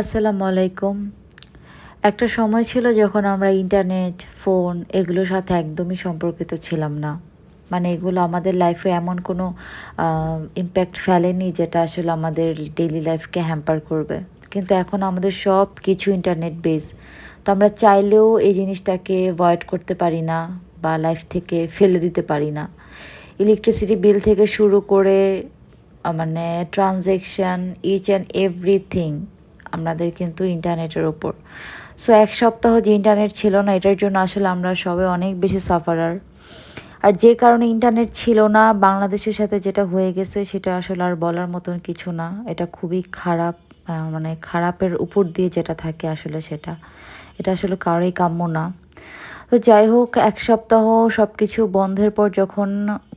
আসসালামু আলাইকুম একটা সময় ছিল যখন আমরা ইন্টারনেট, ফোন এগুলোর সাথে একদমই সম্পর্কিত ছিলাম না। মানে এগুলো আমাদের লাইফে এমন কোনো ইম্প্যাক্ট ফেলেনি যেটা আসলে আমাদের ডেইলি লাইফকে হ্যাম্পার করবে। কিন্তু এখন আমাদের সব কিছু ইন্টারনেট বেস তো আমরা চাইলেও এই জিনিসটাকে অ্যাভয়েড করতে পারি না বা লাইফ থেকে ফেলে দিতে পারি না। ইলেকট্রিসিটি বিল থেকে শুরু করে মানে ট্রানজ্যাকশান ইচ অ্যান্ড এভরিথিং আমাদের কিন্তু ইন্টারনেটের ওপর সো এক সপ্তাহ যে ইন্টারনেট ছিল না, এটার জন্য আসলে আমরা সবাই অনেক বেশি সাফারার আর যে কারণে ইন্টারনেট ছিল না, বাংলাদেশের সাথে যেটা হয়ে গেছে, সেটা আসলে আর বলার মতন কিছু না। এটা খুবই খারাপ মানে খারাপের উপর দিয়ে যেটা থাকে আসলে সেটা। এটা আসলে কারোরই কাম্য না। তো যাই হোক, এক সপ্তাহ সব কিছু বন্ধের পর যখন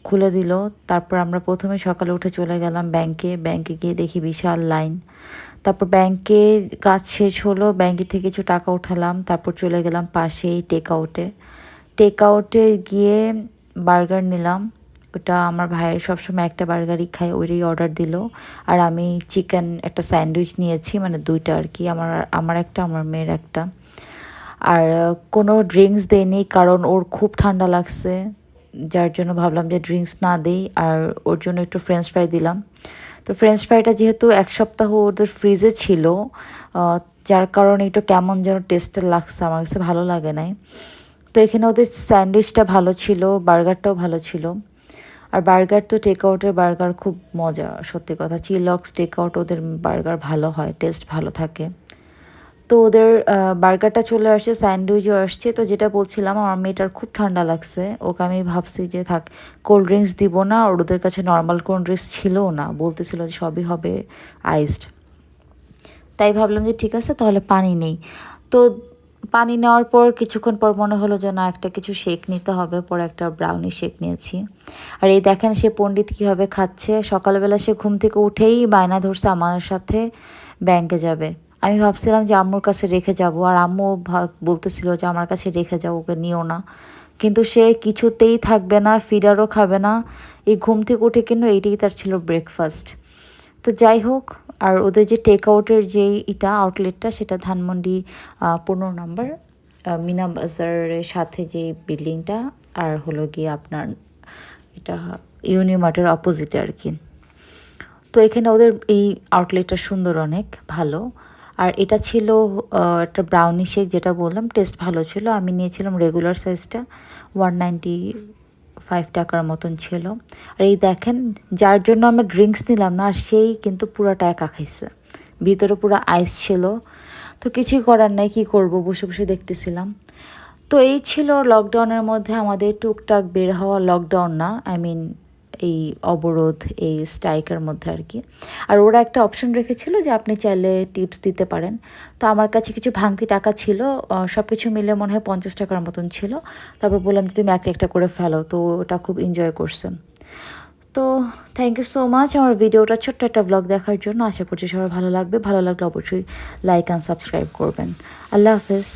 খুলে দিল, তারপর আমরা প্রথমে সকালে উঠে চলে গেলাম ব্যাংকে ব্যাংকে গিয়ে দেখি বিশাল লাইন তারপর ব্যাংকে কাজ শেষ হলো ব্যাংকে থেকে কিছু টাকা উঠালাম, তারপর চলে গেলাম পাশেই টেক আউটে টেক আউটে গিয়ে বার্গার নিলাম। ওটা আমার ভাইয়ের সবসময় একটা বার্গারই খাই ওইটাই অর্ডার দিল। আর আমি চিকেন একটা স্যান্ডউইচ নিয়েছি মানে দুইটা আর কি, আমার আমার একটা, আমার মেয়ের একটা। আর কোনো ড্রিঙ্কস দেয়নি কারণ ওর খুব ঠান্ডা লাগছে, যার জন্য ভাবলাম যে ড্রিঙ্কস না দেই, আর ওর জন্য একটু ফ্রেঞ্চ ফ্রাই দিলাম। তো ফ্রেঞ্চ ফ্রাইটা যেহেতু এক সপ্তাহ ওদের ফ্রিজে ছিল যার কারণে একটু কেমন যেন টেস্টের লাগছে, আমার কাছে ভালো লাগে নাই। তো এখানে ওদের স্যান্ডউইচটা ভালো ছিল, বার্গারটাও ভালো ছিল। আর বার্গার তো টেক আউটের বার্গার খুব মজা, সত্যি কথা। চিলক্স টেক আউট ওদের বার্গার ভালো হয় টেস্ট ভালো থাকে। তো ওদের বার্গারটা চলে আসছে, স্যান্ডউইচও আসছে। তো যেটা বলছিলাম, আমার মেয়েটার খুব ঠান্ডা লাগছে। ওকে আমি ভাবছি যে, থাক, কোল্ড ড্রিঙ্কস দিব না, আর ওদের কাছে নর্মাল কোল্ড ড্রিঙ্কস ছিলও না। বলতেছিল যে, সবই হবে আইসড। তাই ভাবলাম যে, ঠিক আছে, তাহলে পানি নেই। তো পানি নেওয়ার পর কিছুক্ষণ পর মনে হলো যে, না, একটা কিছু শেক নিতে হবে। পরে একটা ব্রাউনি শেক নিয়েছি। আর এই দেখেন, সে পণ্ডিত কীভাবে খাচ্ছে। সকালবেলা সে ঘুম থেকে উঠেই বায়না ধরছে, আমার সাথে ব্যাংকে যাবে। আমি ভাবছিলাম যে আম্মুর কাছে রেখে যাব, আর আম্মু বলতেছিল যে আমার কাছে রেখে যাও, ওকে নিও না। কিন্তু সে কিছুতেই থাকবে না ফিডারও খাবে না। এই ঘুম থেকে উঠে কিন্তু এইটাই তার ছিল ব্রেকফাস্ট তো যাই হোক, আর ওদের যে টেক আউটের যে ইটা আউটলেটটা সেটা ধানমন্ডি পনেরো নম্বর মিনা বাজারের সাথে যে বিল্ডিংটা আর হলো গিয়ে আপনার এটা ইউনিমার্টের অপোজিটে আর কি। তো এখানে ওদের এই আউটলেটটা সুন্দর অনেক, ভালো। আর এটা ছিল একটা ব্রাউনি শেক যেটা বললাম টেস্ট ভালো ছিল। আমি নিয়েছিলাম রেগুলার সাইজটা ওয়ান নাইনটি ফাইভ টাকার মতন ছিল। আর এই দেখেন, যার জন্য আমরা ড্রিঙ্কস নিলাম না, আর সেই কিন্তু পুরোটা একা খাইছে। ভিতরে পুরো আইস ছিল। তো কিছুই করার নাই, কি করব? বসে বসে দেখতেছিলাম। তো এই ছিল লকডাউনের মধ্যে আমাদের টুকটাক বের হওয়া লকডাউন না আই মিন এই অবরোধ, এই স্ট্রাইকের মধ্যে আর কি। আর ওরা একটা অপশন রেখেছিল যে আপনি চাইলে টিপস দিতে পারেন। তো আমার কাছে কিছু ভাঙতি টাকা ছিল সব কিছু মিলে মনে হয় পঞ্চাশ টাকার মতন ছিল। তারপর বললাম যে তুমি একটা একটা করে ফেলো, তো ওটা খুব এনজয় করছে। তো থ্যাংক ইউ সো মাচ আমার ভিডিওটা, ছোট্ট একটা ব্লগ দেখার জন্য। আশা করছি সবার ভালো লাগবে। ভালো লাগলে অবশ্যই লাইক অ্যান্ড সাবস্ক্রাইব করবেন। আল্লাহ হাফেজ।